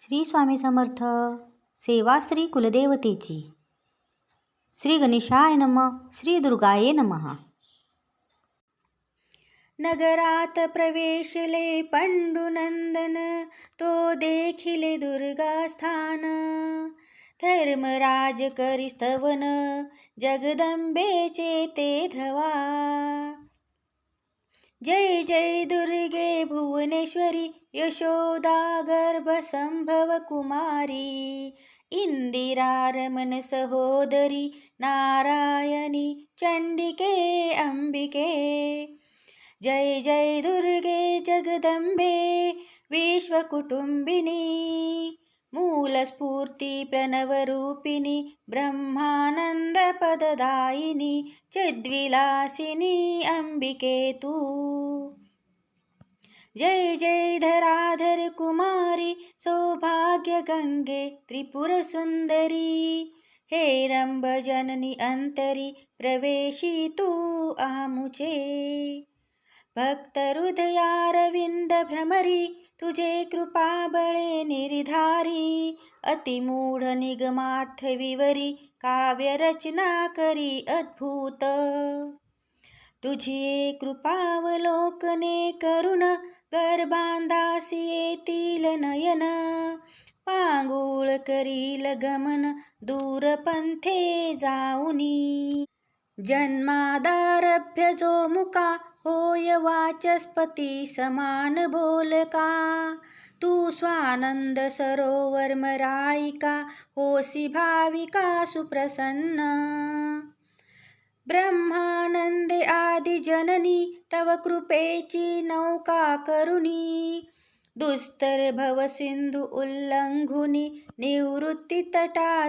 श्री स्वामी समर्थ. सेवा श्री कुलदेवतेची. श्री गणेशाय नम श्री दुर्गाये नमः. नगरात प्रवेशले पंडुनंदन तो देखिले दुर्गा स्थान. धर्मराज करी स्तवन जगदंबेचे ते धवा. जय जय दुर्गे भुवनेश्वरी यशोदा गर्भसंभव कुमारी सहोदरी नारायणी चंडिके अंबिके। जय जय दुर्गे जगदंबे विश्वकुटुंबिनी। मूलस्फूर्तिप्रणवरूपिणि ब्रह्मानन्दपददायिनि चिद्विलासिनि अम्बिके तु जय जय धराधर कुमारी सौभाग्य धराधरकुमारि त्रिपुरसुन्दरी। हे हैरम्भजननि अन्तरि प्रवेशितु आमुचे। भक्तहृदयारविन्दभ्रमरि तुझे कृपाबळे निर्धारी अतिमूढ निगमार्थ विवरी काव्य रचना करी अद्भुत. तुझी कृपावलोकने करुण गर्भांदासी येतील नयन. पांगुळ करील गमन दूरपंथे जाऊनी. जन्मादारभ्य जो मुका होय वाचस्पती समान बोलका तू स्वानंद सरोवर मराळिका होसी भाविका सुप्रसन्न. ब्रह्मानंदे आदि जननी तव कृपेची नौका करुणी दुस्तर भव सिंधू उल्लंघुनी निवृत्ती तटा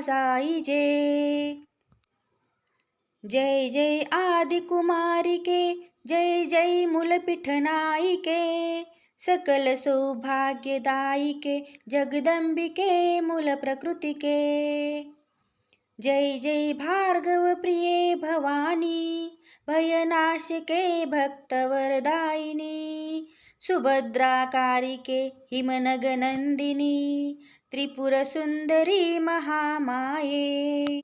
जय जय आदि जय जय मूलपीठ मूलपीठनायिके सकल सौभाग्यदायिके जगदंबिके मूलप्रकृतिके जय जय भार्गव प्रिये भवानी भयनाशिके भक्तवरदायिनी सुभद्राकारिके हिमनगनन्दिनी त्रिपुरसुन्दरी महामाये.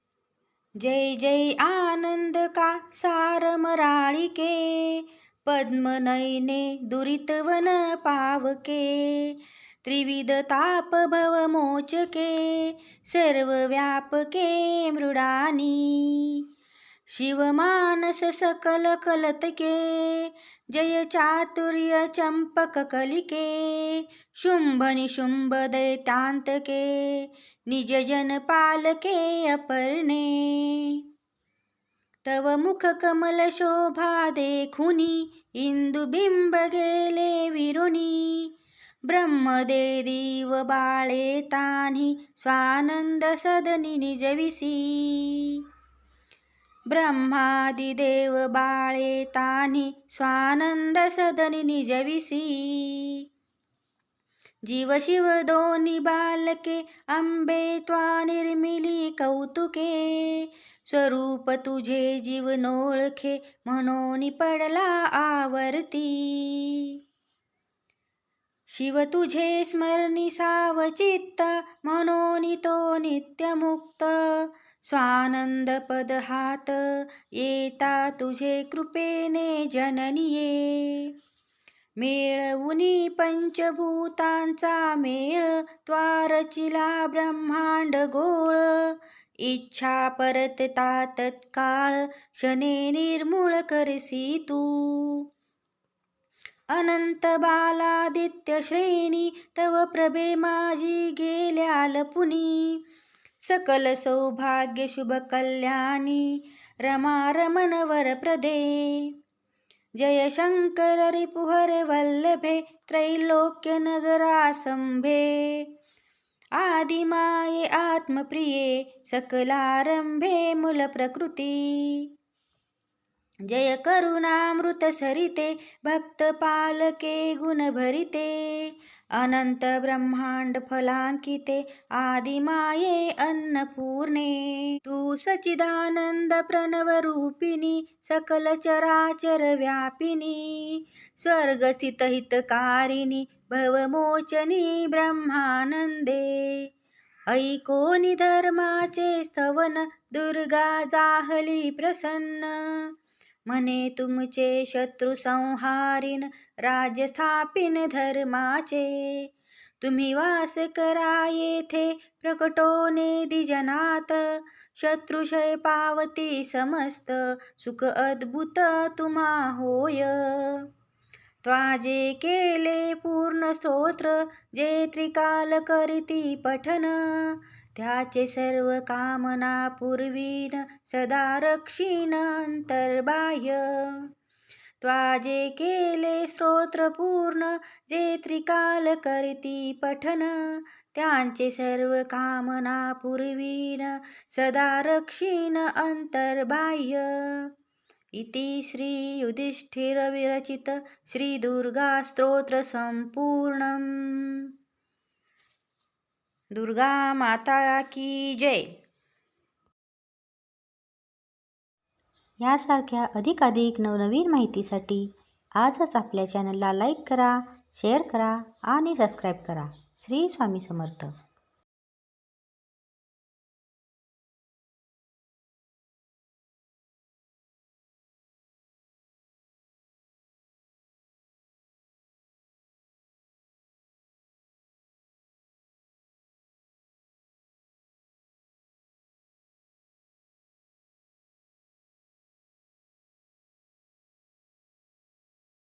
जय जय आनंद का सारमराळिके पद्मनयने दुरितवन पावके त्रिविध ताप भव मोचके सर्व व्यापके मृडानी। शिवमानस सकल कलतके जय चातुर्य चंपक कलिके शुंभ निशुंभ दैतांतके निज जन पालके अपर्णे। तव मुख कमल शोभा देखुनी इंदुबिंब गेले विरुनी। ब्रह्मदे देव बाळे तानि स्वानंद सदनी निजविसी ब्रह्मादिदेव बाळे तान्ही स्वानंद सदनी निजविसी। जीव शिव बालके अंबे त्वा निर्मिली कौतुके। स्वरूप तुझे जीवनोळखे म्हणून पडला आवर्ती। शिव तुझे स्मरणी सावचित्त म्हणून तो नित्यमुक्त। स्वानंद पद हात येता तुझे कृपेने जननिये मेळवुनी पंचभूतांचा मेळ त्वारचिला ब्रह्मांड गोळ। इच्छा परतता तत्काळ शने निर्मूळ करसी तू। अनंत बालादित्य श्रेणी तव प्रभे माझी गेल्या लपुनी। सकल सौभाग्य शुभ कल्याणी रमा रमण जय शंकर रिपुहर वल्लभे त्रैलोक्य नगरासंभे. आदिमाये आत्मप्रिये सकलारंभे मूलप्रकृती. जय करुणामृत सरिते भक्त पालके गुणभरिते अनंत ब्रह्मांड फलांकिते आदिमाये अन्नपूर्णे। तू सचिदानंद प्रणव रूपिणी सकल चराचर व्यापिनी स्वर्गस्थित हितकारिणी भवमोचनी ब्रह्मानंदे। ऐकोनी धर्माचे स्तवन दुर्गा जाहली प्रसन्न। म्हणे तुमचे शत्रु संहारीन राज्य स्थापिन धर्माचे. तुम्ही वास करा येथे प्रकटोने दिजनात शत्रुशय पावती समस्त सुख अद्भुत तुम्हा होय. त्वाजे केले पूर्ण स्तोत्र जे त्रिकाल करीती पठन. त्याचे सर्व कामना पूर्वीन सदा रक्षीन अंतर्बाह्य. त्वाजे केले स्तोत्र पूर्ण जे त्रिकाल करती पठन त्यांचे सर्व कामना पूर्वीन सदा रक्षीन अंतर्बाह्य. इति श्री युधिष्ठिर विरचित श्री दुर्गा स्तोत्र संपूर्णम दुर्गा माता की जय. यासारख्या अधिकाधिक नवनवीन माहितीसाठी आजच आपल्या चॅनलला लाईक करा शेअर करा आणि सबस्क्राईब करा. श्री स्वामी समर्थ.